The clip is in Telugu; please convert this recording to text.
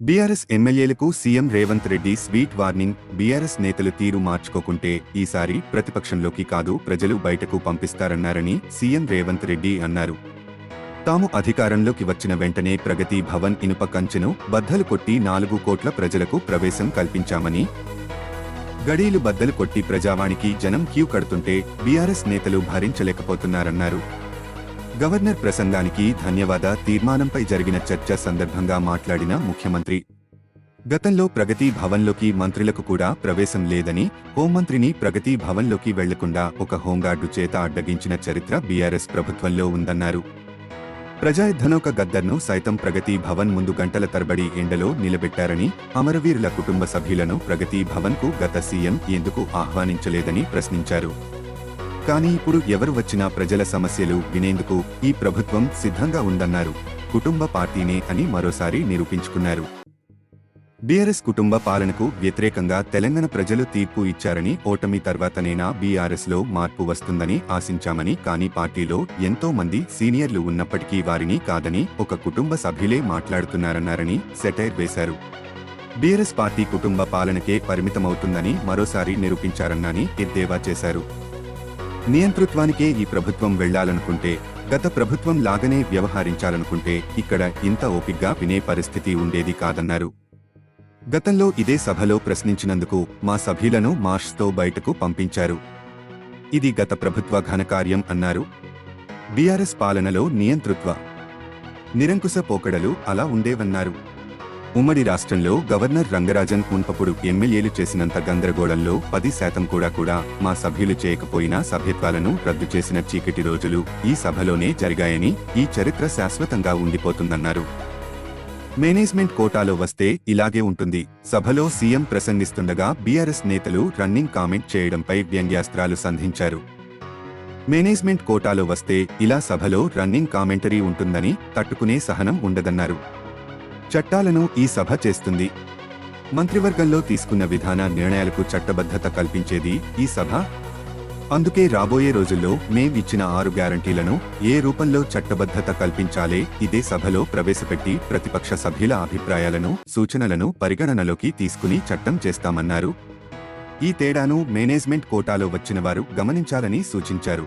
బీఆర్ఎస్ ఎమ్మెల్యేలకు CM Revanth Reddy sweet warning BRS నేతలు తీరు మార్చుకోకుంటే ఈసారి ప్రతిపక్షంలోకి కాదు ప్రజలు బయటకు పంపిస్తారన్నారని సీఎం రేవంత్ రెడ్డి అన్నారు. తాము అధికారంలోకి వచ్చిన వెంటనే ప్రగతి భవన్ ఇనుప కంచెను బద్దలు కొట్టి నాలుగు కోట్ల ప్రజలకు ప్రవేశం కల్పించామని గడీలు బద్దలు కొట్టి ప్రజావాణికి జనం క్యూ కడుతుంటే బీఆర్ఎస్ నేతలు భరించలేకపోతున్నారన్నారు. గవర్నర్ ప్రసంగానికి ధన్యవాద. తీర్మానంపై జరిగిన చర్చ సందర్భంగా మాట్లాడిన ముఖ్యమంత్రి. గతంలో ప్రగతి భవన్లోకి మంత్రులకు కూడా ప్రవేశం లేదని హోంమంత్రిని ప్రగతి భవన్లోకి వెళ్ళకుండా ఒక హోంగార్డు చేత అడ్డగించిన చరిత్ర బీఆర్ఎస్ ప్రభుత్వంలో ఉందన్నారు. ప్రజాయుద్ధనోక గద్దర్ను సైతం ప్రగతి భవన్ ముందు గంటల తరబడి ఎండలో నిలబెట్టారని అమరవీరుల కుటుంబ సభ్యులను ప్రగతి భవన్కు గత సీఎం ఎందుకు ఆహ్వానించలేదని ప్రశ్నించారు. కానీ ఇప్పుడు ఎవరు వచ్చినా ప్రజల సమస్యలు వినేందుకు ఈ ప్రభుత్వం సిద్ధంగా ఉందన్నారు. కుటుంబ పార్టీనే అని మరోసారి నిరూపించుకున్నారు. బీఆర్ఎస్ కుటుంబ పాలనకు వ్యతిరేకంగా తెలంగాణ ప్రజలు తీర్పు ఇచ్చారని ఓటమి తర్వాతనేనా బీఆర్ఎస్లో మార్పు వస్తుందని ఆశించామని కానీ పార్టీలో ఎంతో మంది సీనియర్లు ఉన్నప్పటికీ వారిని కాదని ఒక కుటుంబ సభ్యులే మాట్లాడుతున్నారన్నారని సెటైర్ వేశారు. బీఆర్ఎస్ పార్టీ కుటుంబ పాలనకే పరిమితమవుతుందని మరోసారి నిరూపించారన్నాని ఎద్దేవా చేశారు. నియంతృత్వానికే ఈ ప్రభుత్వం వెళ్ళాలనుకుంటే గత ప్రభుత్వం లాగానే వ్యవహరించాలనుకుంటే ఇక్కడ ఇంత ఓపిగ్గా వినే పరిస్థితి ఉండేది కాదన్నారు. గతంలో ఇదే సభలో ప్రశ్నించినందుకు మా సభ్యులను మార్ష్తో బయటకు పంపించారు. ఇది గత ప్రభుత్వ ఘనకార్యం అన్నారు. బీఆర్ఎస్ పాలనలో నియంతృత్వ నిరంకుశ పోకడలు అలా ఉండేవన్నారు. ఉమ్మడి రాష్ట్రంలో గవర్నర్ రంగరాజన్ మున్పప్పుడు ఎమ్మెల్యేలు చేసినంత గందరగోళంలో పది శాతం కూడా కూడా మా సభ్యులు చేయకపోయినా సభ్యత్వాలను రద్దు చేసిన చీకటి రోజులు ఈ సభలోనే జరిగాయని ఈ చరిత్ర శాశ్వతంగా ఉండిపోతుందన్నారు. మేనేజ్మెంట్ కోటాలో వస్తే ఇలాగే ఉంటుంది. సభలో సీఎం ప్రసంగిస్తుండగా బీఆర్ఎస్ నేతలు రన్నింగ్ కామెంట్ చేయడంపై వ్యంగ్యాస్త్రాలు సంధించారు. మేనేజ్మెంట్ కోటాలో వస్తే ఇలా సభలో రన్నింగ్ కామెంటరీ ఉంటుందని తట్టుకునే సహనం ఉండదన్నారు. చట్టాలను ఈ సభ చేస్తుంది. మంత్రివర్గంలో తీసుకున్న విధాన నిర్ణయాలకు చట్టబద్ధత కల్పించేది ఈ సభ. అందుకే రాబోయే రోజుల్లో మేం ఇచ్చిన ఆరు గ్యారంటీలను ఏ రూపంలో చట్టబద్ధత కల్పించాలే ఇదే సభలో ప్రవేశపెట్టి ప్రతిపక్ష సభ్యుల అభిప్రాయాలను సూచనలను పరిగణనలోకి తీసుకుని చట్టం చేస్తామన్నారు. ఈ తేడాను మేనేజ్మెంట్ కోటాలో వచ్చిన వారు గమనించాలని సూచించారు.